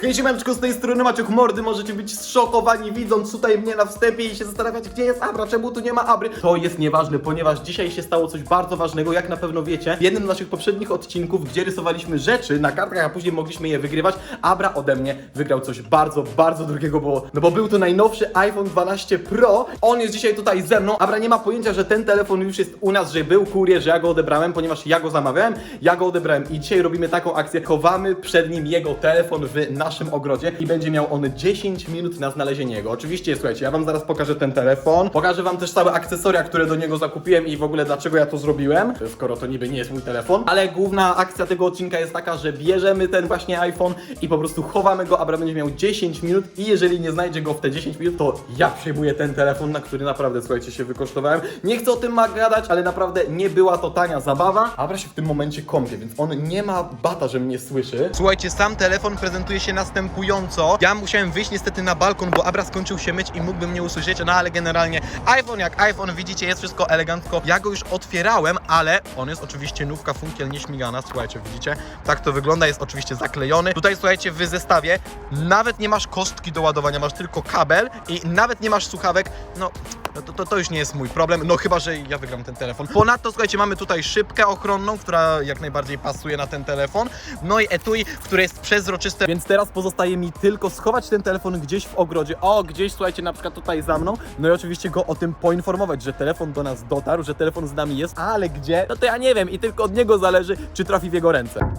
Hej, siemaneczko, z tej strony Maciek Mordy, możecie być zszokowani widząc tutaj mnie na wstępie i się zastanawiać, gdzie jest Abra, czemu tu nie ma Abry. To jest nieważne, ponieważ dzisiaj się stało coś bardzo ważnego, jak na pewno wiecie. W jednym z naszych poprzednich odcinków, gdzie rysowaliśmy rzeczy na kartkach, a później mogliśmy je wygrywać, Abra ode mnie wygrał coś bardzo, bardzo drogiego, bo, no bo był to najnowszy iPhone 12 Pro. On jest dzisiaj tutaj ze mną. Abra nie ma pojęcia, że ten telefon już jest u nas, że był kurier, że ja go odebrałem, ponieważ ja go zamawiałem, ja go odebrałem i dzisiaj robimy taką akcję. Chowamy przed nim jego telefon w naszym ogrodzie i będzie miał on 10 minut na znalezienie jego. Oczywiście, słuchajcie, ja wam zaraz pokażę ten telefon. Pokażę wam też całe akcesoria, które do niego zakupiłem i w ogóle dlaczego ja to zrobiłem, skoro to niby nie jest mój telefon. Ale główna akcja tego odcinka jest taka, że bierzemy ten właśnie iPhone i po prostu chowamy go, Abra będzie miał 10 minut i jeżeli nie znajdzie go w te 10 minut, to ja przejmuję ten telefon, na który naprawdę, słuchajcie, się wykosztowałem. Nie chcę o tym gadać, ale naprawdę nie była to tania zabawa. Abra się w tym momencie kąpie, więc on nie ma bata, że mnie słyszy. Słuchajcie, sam telefon prezentuje się następująco. Ja musiałem wyjść niestety na balkon, bo Abra skończył się myć i mógłby mnie usłyszeć, no ale generalnie iPhone jak iPhone, widzicie, jest wszystko elegancko. Ja go już otwierałem, ale on jest oczywiście nówka funkiel nieśmigana, słuchajcie, widzicie? Tak to wygląda, jest oczywiście zaklejony. Tutaj słuchajcie, w zestawie nawet nie masz kostki do ładowania, masz tylko kabel i nawet nie masz słuchawek, no no to, to, to już nie jest mój problem, no chyba, że ja wygram ten telefon. Ponadto, słuchajcie, mamy tutaj szybkę ochronną, która jak najbardziej pasuje na ten telefon. No i etui, które jest przezroczyste. Więc teraz pozostaje mi tylko schować ten telefon gdzieś w ogrodzie. O, gdzieś, słuchajcie, na przykład tutaj za mną. No i oczywiście go o tym poinformować, że telefon do nas dotarł, że telefon z nami jest, ale gdzie? No to ja nie wiem i tylko od niego zależy, czy trafi w jego ręce.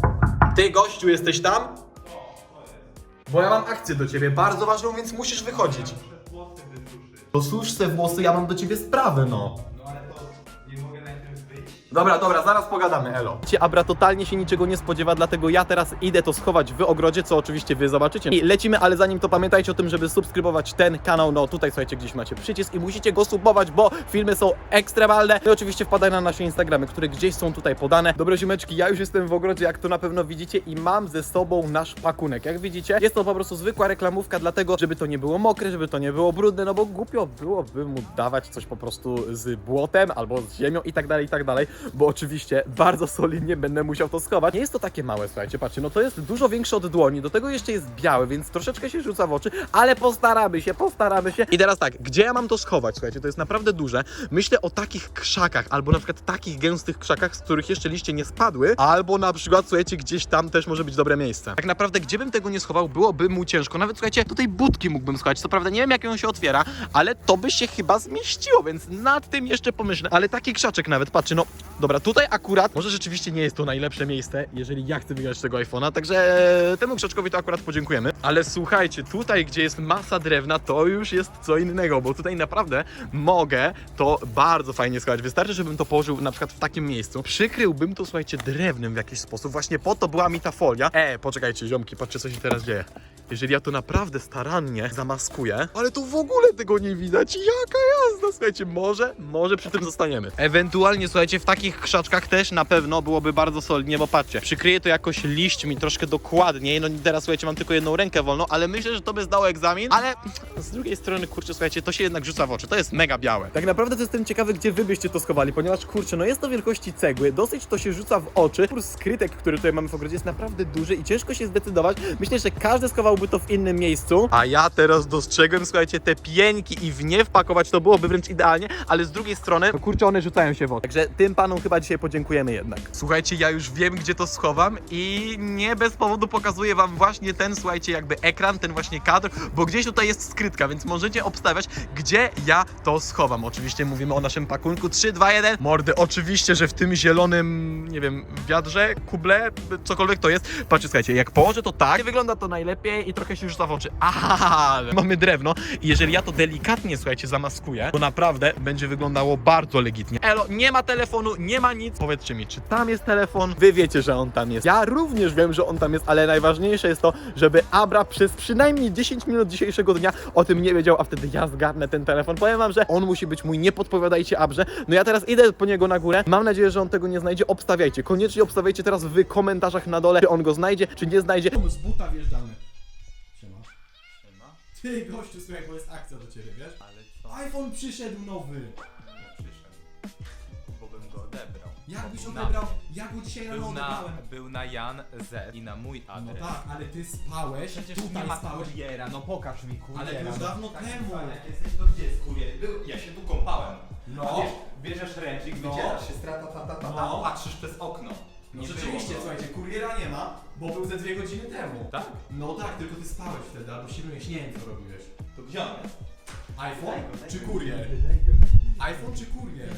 Ty, gościu, jesteś tam? Bo ja mam akcję do ciebie, bardzo ważną, więc musisz wychodzić. Susz se włosy, ja mam do ciebie sprawę, no. Dobra, dobra, zaraz pogadamy, elo. Abra totalnie się niczego nie spodziewa, dlatego ja teraz idę to schować w ogrodzie, co oczywiście wy zobaczycie. I lecimy, ale zanim to pamiętajcie o tym, żeby subskrybować ten kanał, no tutaj słuchajcie, gdzieś macie przycisk i musicie go subować, bo filmy są ekstremalne. No i oczywiście wpadaj na nasze Instagramy, które gdzieś są tutaj podane. Dobre ziomeczki, ja już jestem w ogrodzie, jak to na pewno widzicie i mam ze sobą nasz pakunek. Jak widzicie, jest to po prostu zwykła reklamówka, dlatego, żeby to nie było mokre, żeby to nie było brudne, no bo głupio byłoby mu dawać coś po prostu z błotem albo z ziemią i tak dalej, i tak dalej, bo oczywiście bardzo solidnie będę musiał to schować. Nie jest to takie małe, słuchajcie, patrzcie, no to jest dużo większe od dłoni, do tego jeszcze jest białe, więc troszeczkę się rzuca w oczy, ale postaramy się, postaramy się. I teraz tak, gdzie ja mam to schować, słuchajcie, to jest naprawdę duże. Myślę o takich krzakach, albo na przykład takich gęstych krzakach, z których jeszcze liście nie spadły, albo na przykład, słuchajcie, gdzieś tam też może być dobre miejsce. Tak naprawdę, gdzie bym tego nie schował, byłoby mu ciężko. Nawet, słuchajcie, do tej budki mógłbym schować. Co prawda, nie wiem, jak ją się otwiera, ale to by się chyba zmieściło, więc nad tym jeszcze pomyślę. Ale taki krzaczek nawet, patrzcie, no, dobra, tutaj akurat, może rzeczywiście nie jest to najlepsze miejsce, jeżeli ja chcę wygrać tego iPhone'a, także temu krzaczkowi to akurat podziękujemy. Ale słuchajcie, tutaj, gdzie jest masa drewna, to już jest co innego, bo tutaj naprawdę mogę to bardzo fajnie schować. Wystarczy, żebym to położył na przykład w takim miejscu. Przykryłbym to, słuchajcie, drewnem w jakiś sposób. Właśnie po to była mi ta folia. E, poczekajcie, ziomki, patrzcie, co się teraz dzieje. Jeżeli ja to naprawdę starannie zamaskuję, ale to w ogóle tego nie widać. Jaka jazda, słuchajcie, może, może przy tym zostaniemy. Ewentualnie, słuchajcie, w takich krzaczkach też na pewno byłoby bardzo solidnie, bo patrzcie, przykryję to jakoś liśćmi troszkę dokładniej. No i teraz, słuchajcie, mam tylko jedną rękę wolną, ale myślę, że to by zdało egzamin, ale z drugiej strony, kurczę, słuchajcie, to się jednak rzuca w oczy. To jest mega białe. Tak naprawdę to jestem ciekawy, gdzie wy byście to schowali, ponieważ, kurczę, no jest to wielkości cegły, dosyć to się rzuca w oczy. Kurs skrytek, który tutaj mamy w ogrodzie jest naprawdę duży i ciężko się zdecydować. Myślę, że każdy schowałby to w innym miejscu. A ja teraz dostrzegłem, słuchajcie, te pieńki i w nie wpakować to byłoby wręcz idealnie, ale z drugiej strony, no kurczę, one rzucają się w oczy. Także tym chyba dzisiaj podziękujemy jednak. Słuchajcie, ja już wiem, gdzie to schowam i nie bez powodu pokazuję wam właśnie ten, słuchajcie, jakby ekran, ten właśnie kadr, bo gdzieś tutaj jest skrytka, więc możecie obstawiać, gdzie ja to schowam. Oczywiście mówimy o naszym pakunku 3, 2, 1. Mordy, oczywiście, że w tym zielonym, nie wiem, wiadrze, kuble, cokolwiek to jest. Patrzcie, słuchajcie, jak położę to tak, wygląda to najlepiej i trochę się rzuca w oczy. Ale mamy drewno i jeżeli ja to delikatnie, słuchajcie, zamaskuję, to naprawdę będzie wyglądało bardzo legitnie. Elo, nie ma telefonu, nie ma nic. Powiedzcie mi, czy tam jest telefon? Wy wiecie, że on tam jest. Ja również wiem, że on tam jest, ale najważniejsze jest to, żeby Abra przez przynajmniej 10 minut dzisiejszego dnia o tym nie wiedział, a wtedy ja zgarnę ten telefon. Powiem wam, że on musi być mój, nie podpowiadajcie Abrze. No ja teraz idę po niego na górę. Mam nadzieję, że on tego nie znajdzie. Obstawiajcie. Koniecznie obstawiajcie teraz w komentarzach na dole, czy on go znajdzie, czy nie znajdzie. Z buta wjeżdżamy. Siema. Ty gościu, słuchaj, bo jest akcja do ciebie, wiesz? Ale co? iPhone przyszedł nowy. Odebrał. Jak byś Był na odebrał? mnie. Ja go dzisiaj rano Był na, odebrałem. był na Jan Z i na mój No adres. tak, ale ty spałeś, Przecież tutaj nie ma spałeś. kuriera, no pokaż mi kuriera. Ale to już no. dawno Tak, temu. Jak jesteś, to gdzie jest kurier? Był, ja się tu kąpałem. No. Wiesz, bierzesz ręcznik, No. wycierasz się, strata, ta, ta, ta, ta, No. patrzysz przez okno. No Nie rzeczywiście, było go. słuchajcie, kuriera nie ma, bo był ze dwie godziny temu. Tak? No tak, tylko ty spałeś wtedy, albo się myłeś, nie wiem co robiłeś. To gdzie on jest? iPhone czy kurier? iPhone czy kurier?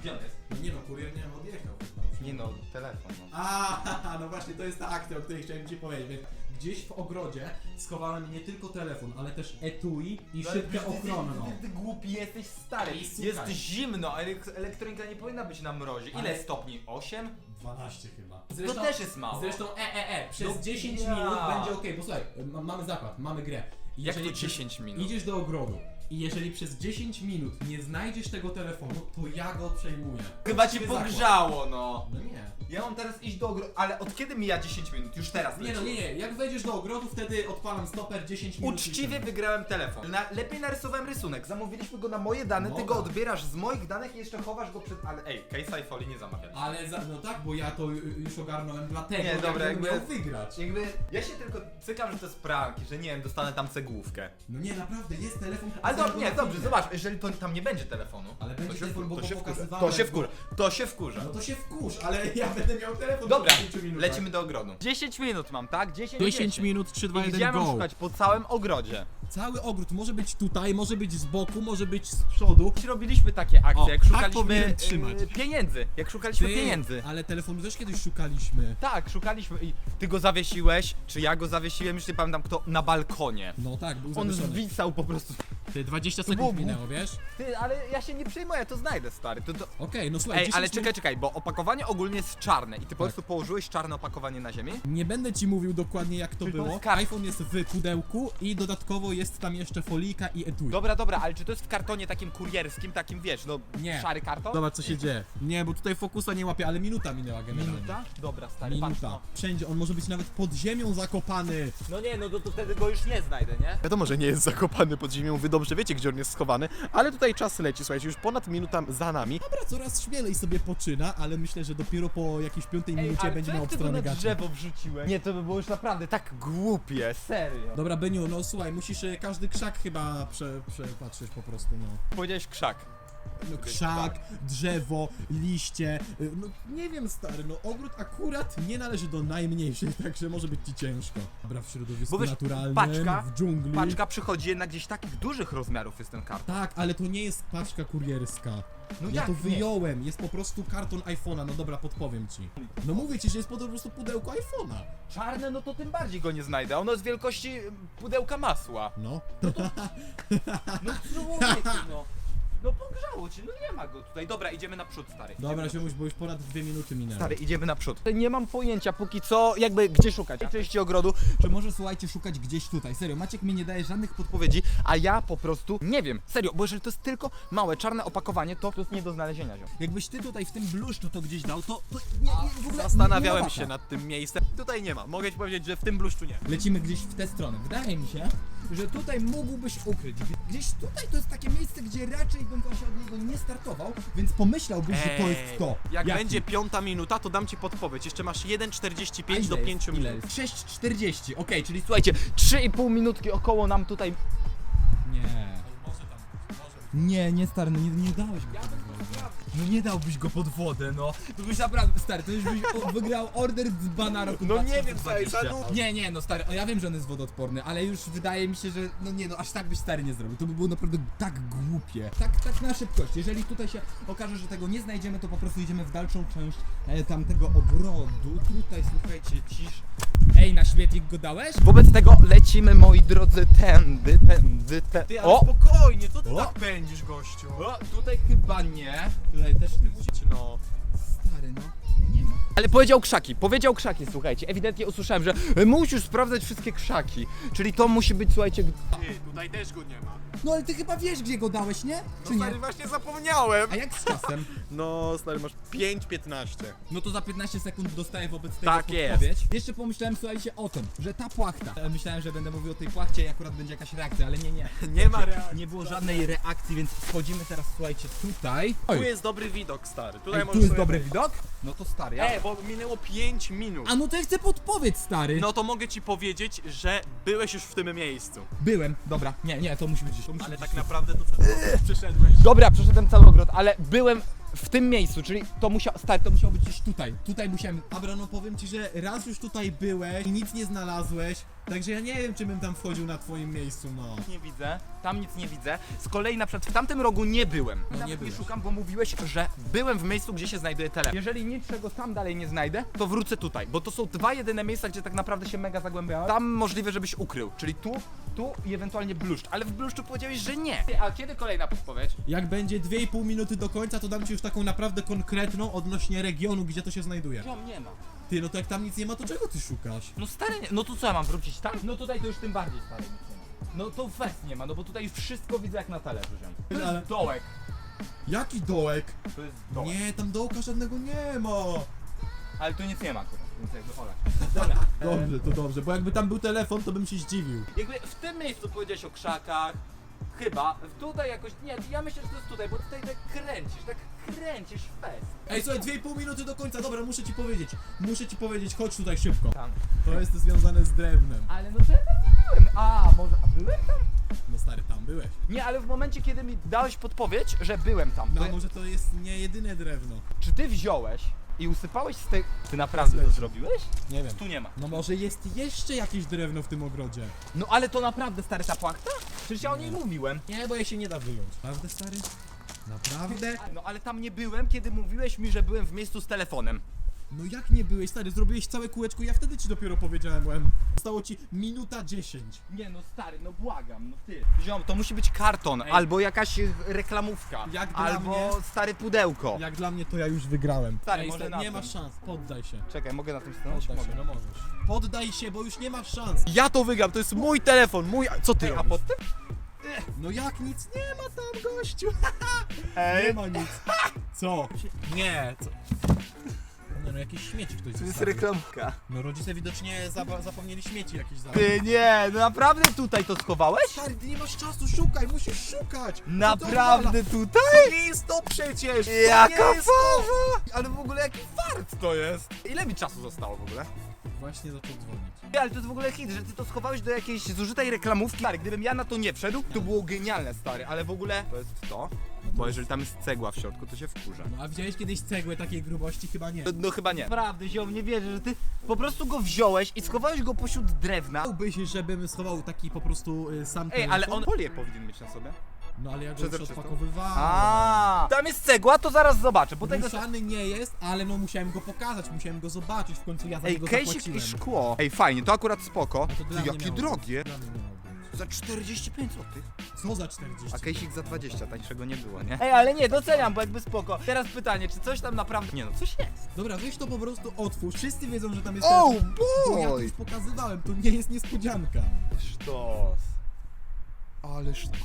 Gdzie on jest? No nie no, kurier nie wiem, odjechał. Nie no, telefon. No. A, no właśnie, to jest ta akcja, o której chciałem ci powiedzieć. Więc Gdzieś w ogrodzie schowałem nie tylko telefon, ale też etui i szybkę ochronną. Ty, ty głupi jesteś stary. Słuchaj. Jest zimno, a elek- elektronika nie powinna być na mrozie. Ile Ale- stopni? 8? 12 chyba. to też jest mało. Zresztą e, e, e, przez No 10 ja. minut będzie ok, bo słuchaj, ma, mamy zakład, mamy grę. Jak to jeżeli przez- 10 minut? Idziesz do ogrodu i jeżeli przez 10 minut nie znajdziesz tego telefonu, to ja go przejmuję. Chyba cię Zakład. pogrzało, no. No nie. Ja mam teraz iść do ogrodu, ale od kiedy mija 10 minut? Już teraz Nie no, leci. nie, nie. Jak wejdziesz do ogrodu, wtedy odpalam stoper 10 minut. Uczciwie wygrałem telefon. Na, lepiej narysowałem rysunek. Zamówiliśmy go na moje dane, ty No go odbierasz z moich danych i jeszcze chowasz go przed... Ale ej, Case'a i Folii nie zamawialiśmy. Ale za, no tak, bo ja to już ogarnąłem dlatego, Nie, dobra, jakbym jakby- miał wygrać. Jakby, ja się tylko cykam, że to jest prank, że nie wiem, dostanę tam cegłówkę. No nie, naprawdę, jest telefon. Ale do, go nie, dobrze, zobacz, jeżeli to, tam nie będzie telefonu, Ale to będzie się, telefon, wkur- bo to go się wkurza, to się wkurza, to się wkurza. No to się wkurz, ale ja będę miał telefon Dobra, po 5 minutach. lecimy do ogrodu. 10 minut mam, tak? 10, 10 minut, 3, 2, I gdzie ja mam szukać? Po całym ogrodzie. Cały ogród może być tutaj, może być z boku, może być z przodu. Robiliśmy takie akcje, O, jak tak szukaliśmy powinienem trzymać. pieniędzy. Jak szukaliśmy pieniędzy. ale telefonu też kiedyś szukaliśmy. Tak, szukaliśmy i ty go zawiesiłeś, czy ja go zawiesiłem, już nie pamiętam kto, na balkonie. No tak, był On zawieszony. zwisał po prostu. Ty, 20 było sekund minęło, wiesz? Ty, ale ja się nie przejmuję, to znajdę stary. To, to... Okej, no słuchaj, Ej, 10 ale minut- czekaj, czekaj, bo opakowanie ogólnie jest czarne i ty po Tak. prostu położyłeś czarne opakowanie na ziemi? Nie będę ci mówił dokładnie jak to Czy to było. jest iPhone jest w pudełku i dodatkowo jest tam jeszcze folika i etui. Dobra, dobra, ale czy to jest w kartonie takim kurierskim, takim wiesz, no Nie. szary karton? Zobacz co się dzieje. Nie, bo tutaj fokusa nie łapie, ale minuta minęła generalnie. Minuta? Dobra, stary, patrz Minuta. no. Wszędzie, on może być nawet pod ziemią zakopany. No nie, no to, to wtedy go już nie znajdę, nie? Wiadomo, że nie jest zakopany pod ziemią, dobrze wiecie, gdzie on jest schowany, ale tutaj czas leci, słuchajcie, już ponad minuta za nami. Dobra, coraz śmielej sobie poczyna, ale myślę, że dopiero po jakiejś piątej minucie będzie miał jak ty to stronę na gaci. drzewo wrzuciłeś? Nie, to by było już naprawdę tak głupie, serio. Dobra, Beniu, no słuchaj, musisz e, każdy krzak chyba prze, przepatrzeć po prostu, no. Powiedziałeś krzak. No krzak, drzewo, liście, y, no nie wiem stary, no ogród akurat nie należy do najmniejszych, także może być ci ciężko. Dobra, w środowisku Bo wiesz, naturalnym, paczka- w dżungli. Paczka przychodzi jednak gdzieś takich dużych rozmiarów jest ten karton. Tak, ale to nie jest paczka kurierska. No ja jak to nie? wyjąłem, jest po prostu karton iPhone'a, no dobra, podpowiem ci. No mówię ci, że jest po prostu pudełko iPhone'a. Czarne, no to tym bardziej go nie znajdę. Ono jest wielkości y, pudełka masła. No. No człowieku, no. No pogrzało cię, no nie ma go tutaj. Dobra, idziemy naprzód, stary. Dobra, Idziemy ziomuś, bo już ponad dwie minuty minęły. Stary, idziemy naprzód. Nie mam pojęcia póki co, jakby gdzie szukać. W tej części ogrodu, czy może słuchajcie, szukać gdzieś tutaj. Serio, Maciek mi nie daje żadnych podpowiedzi, a ja po prostu nie wiem. Serio, bo jeżeli to jest tylko małe, czarne opakowanie, to to jest nie do znalezienia. Ziom. Jakbyś ty tutaj w tym bluszczu to gdzieś dał, to, to nie, nie, w ogóle Zastanawiałem nie się nad tym miejscem. Tutaj nie ma. Mogę ci powiedzieć, że w tym bluszczu nie. Lecimy gdzieś w tę stronę. Wydaje mi się, że tutaj mógłbyś ukryć. Gdzieś tutaj to jest takie miejsce, gdzie raczej bym właśnie od niego nie startował, więc pomyślałbyś, że to jest to. Jak Jaki? będzie piąta minuta, to dam ci podpowiedź. Jeszcze masz 1,45 A do ile 5 jest? Ile minut. jest? 6,40, okej, czyli Słuchajcie, 3,5 minutki około nam tutaj. Nie. Nie, nie stary, no nie, nie dałeś go pod wodę. No nie dałbyś go pod wodę, no. To byś naprawdę, stary, to już byś o- wygrał order z roku No nie wiem, 2020. stary, za Nie, nie, no stary, o, ja wiem, że on jest wodoodporny, ale już wydaje mi się, że no nie no, aż tak byś stary nie zrobił. To by było naprawdę tak głupie. Tak, tak na szybkość. Jeżeli tutaj się okaże, że tego nie znajdziemy, to po prostu idziemy w dalszą część e, tamtego ogrodu. Tutaj, słuchajcie, cisz. Ej, na śmietnik go dałeś? Wobec tego lecimy, moi drodzy, tędy, tędy, tędy. Ty, ale O! spokojnie, co ty O! tak pędzisz, gościu? o! Tutaj chyba nie. Tutaj też nie. No. Stary, no. Nie ma. Ale powiedział krzaki, powiedział krzaki, słuchajcie. Ewidentnie usłyszałem, że e, musisz sprawdzać wszystkie krzaki. Czyli to musi być, słuchajcie, g- Ty, tutaj też go nie ma. No ale ty chyba wiesz, gdzie go dałeś, nie? Czy nie? właśnie zapomniałem. A jak z czasem? No, stary, masz 5-15. No to za 15 sekund dostaję wobec tego Tak jest. Jeszcze pomyślałem, słuchajcie, o tym, że ta płachta. E, Myślałem, że będę mówił o tej płachcie i akurat będzie jakaś reakcja, ale nie, nie. Nie ma reakcji. Nie było żadnej reakcji, więc wchodzimy teraz, słuchajcie, tutaj. Tu jest dobry widok, stary. Tutaj Ej, tu możesz jest sobie dobry wejść. Widok? No to stary, ja... Ej, bo minęło 5 minut. A no to ja chcę podpowiedź, stary. No to mogę ci powiedzieć, że byłeś już w tym miejscu. Byłem, dobra, nie, nie, to musi być gdzieś. To musi Ale być tak naprawdę to co przeszedłeś. Dobra, przeszedłem cały ogród, ale byłem w tym miejscu, czyli to musiał, stary, to musiał być Gdzieś tutaj, tutaj musiałem... Abra, no powiem ci, że raz już tutaj byłeś i nic nie znalazłeś, także ja nie wiem, czy bym tam wchodził na twoim miejscu, no. nie widzę, tam nic nie widzę. Z kolei na przykład w tamtym rogu nie byłem. No, Nawet nie nie byłeś. szukam, bo mówiłeś, że byłem w miejscu, gdzie się znajduje telefon. Jeżeli niczego tam dalej nie znajdę, to wrócę tutaj, bo to są dwa jedyne miejsca, gdzie tak naprawdę się mega zagłębiałem. Tam możliwe, żebyś ukrył, czyli tu, tu i ewentualnie bluszcz, ale w bluszczu powiedziałeś, że nie. Ty, A kiedy kolejna podpowiedź? Jak będzie 2,5 minuty do końca, to dam ci już taką naprawdę konkretną odnośnie regionu, gdzie to się znajduje. Ziom, nie ma. Ty, no to jak tam nic nie ma, to czego ty szukasz? No stary, nie- no to co ja mam wrócić tam? No tutaj to już tym bardziej stary nic nie ma. No to fest nie ma, no bo tutaj wszystko widzę jak na talerzu ziom. To jest Ale- dołek. Jaki dołek? To jest dołek. Nie, tam dołka żadnego nie ma. Ale tu nic nie ma akurat, więc jakby olać. Dobra. Dobrze, to dobrze, bo jakby tam był telefon, to bym się zdziwił. Jakby w tym miejscu powiedziałeś o krzakach. Chyba. Tutaj jakoś. Nie, ja myślę, że to jest tutaj, bo tutaj tak kręcisz, tak kręcisz fest. Ej, słuchaj, 2,5 minuty do końca, dobra, muszę ci powiedzieć. Muszę ci powiedzieć, chodź tutaj szybko. Tam. To jest związane z drewnem. Ale no to ja tam nie byłem. A, może. A byłem tam? No stary, tam byłeś. Nie, ale w momencie, kiedy mi dałeś podpowiedź, że byłem tam. No a może to jest nie jedyne drewno. Czy ty wziąłeś i usypałeś z tej. Ty naprawdę to zrobiłeś? Nie wiem. Tu nie ma. No może jest jeszcze jakieś drewno w tym ogrodzie. No ale to naprawdę stary ta płachta? Przecież ja o niej mówiłem. Nie, bo jej się nie da wyjąć. Prawda, stary? Naprawdę? No ale tam nie byłem, kiedy mówiłeś mi, że byłem w miejscu z telefonem. No jak nie byłeś, stary? Zrobiłeś całe kółeczko, ja wtedy ci dopiero powiedziałem, byłem. Zostało ci minuta 10. Nie no stary, no błagam, no ty. Ziom, to musi być karton, Ej. albo jakaś e, reklamówka, Jak dla albo mnie- stare pudełko. Jak dla mnie to ja już wygrałem. Stary, Ej, może stary, na nie tym. masz szans, poddaj się. Czekaj, mogę na tym stanąć? Poddaj się, Mogę. no możesz. Poddaj się, bo już nie masz szans. Ja to wygram, to jest mój telefon, mój... Co ty Ej, a pod tym? No jak nic nie ma tam, gościu. Ej. Nie ma nic. Co? Nie, co? Nie no, jakieś śmieci ktoś To jest zostawił. reklamówka. No rodzice widocznie zapa- zapomnieli śmieci jakieś zabrać. Ty nie, no naprawdę tutaj to schowałeś? Stary, ty nie masz czasu, szukaj, musisz szukać! To Naprawdę tutaj? To nie jest to przecież! To Jaka nie jest to! faza! Ale w ogóle jaki fart to jest? Ile mi czasu zostało w ogóle? Właśnie zaczął dzwonić. Nie, ale to jest w ogóle hit, że ty to schowałeś do jakiejś zużytej reklamówki. Stary, gdybym ja na to nie wszedł, to było genialne, stary, ale w ogóle... To jest to? Bo jeżeli tam jest cegła w środku, to się wkurza. No a widziałeś kiedyś cegłę takiej grubości? Chyba nie. No, no chyba nie. Naprawdę, ziom, nie wierzę, że ty po prostu go wziąłeś i schowałeś go pośród drewna. Chciałbyś, żebym schował taki po prostu y, sam Ej, telefon? ale on folię powinien mieć na sobie. No ale ja go już odpakowywałem. A, tam jest cegła, to zaraz zobaczę, bo tego... Ruszany nie jest, ale no musiałem go pokazać, musiałem go zobaczyć, w końcu ja za Ej, niego kejsik zapłaciłem. i szkło. Ej, fajnie, to akurat spoko. To dla Ty, mnie jakie miało być. drogie. Dla mnie miało być. Za 45 zł. Co za 40? A kejsik za 20, tańszego nie było, nie? Ej, ale nie, doceniam, bo jakby spoko. Teraz pytanie, czy coś tam naprawdę... Nie no, coś jest. Dobra, weź to po prostu otwórz. Wszyscy wiedzą, że tam jest Oh telefon, Bo ja to boy! już pokazywałem, to nie jest niespodzianka. Sztos. Ale sztos.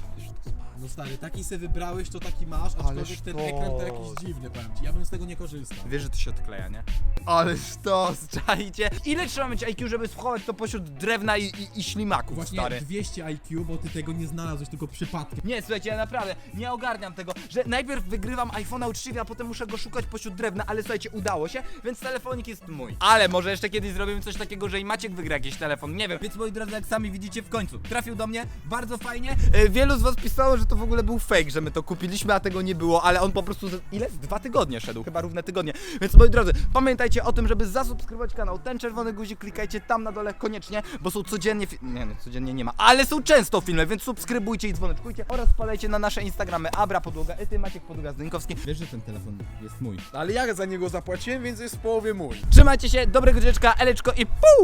No stary, taki se wybrałeś, to taki masz, aczkolwiek ten sztos. ekran to jakiś dziwny, powiem ci. Ja bym z tego nie korzystał. Wiesz, że to się odkleja, nie? Ale sztos, czajcie. Ile trzeba mieć IQ, żeby schować to pośród drewna i, i, i ślimaków, Właśnie stary? 200 IQ, bo ty tego nie znalazłeś, tylko przypadkiem. Nie, słuchajcie, ja naprawdę nie ogarniam tego, że najpierw wygrywam iPhone'a uczciwie, a potem muszę go szukać pośród drewna, ale słuchajcie, udało się, więc telefonik jest mój. Ale może jeszcze kiedyś zrobimy coś takiego, że i Maciek wygra jakiś telefon, nie wiem. Więc moi drodzy, jak sami widzicie w końcu, trafił do mnie, bardzo fajnie. E, wielu z was pisało, że to w ogóle był fake, że my to kupiliśmy, a tego nie było, ale on po prostu, z- ile? Z Dwa tygodnie szedł, chyba równe tygodnie. Więc moi drodzy, pamiętajcie o tym, żeby zasubskrybować kanał. Ten czerwony guzik klikajcie tam na dole koniecznie, bo są codziennie, fi- nie no, codziennie nie ma, ale są często filmy, więc subskrybujcie i dzwoneczkujcie oraz wpadajcie na nasze Instagramy Abra Podłoga, Ety, Maciek Podłoga Zdynkowski. Wiesz, że ten telefon jest mój. Ale ja za niego zapłaciłem, więc jest w połowie mój. Trzymajcie się, dobrego dzieczka, eleczko i pół!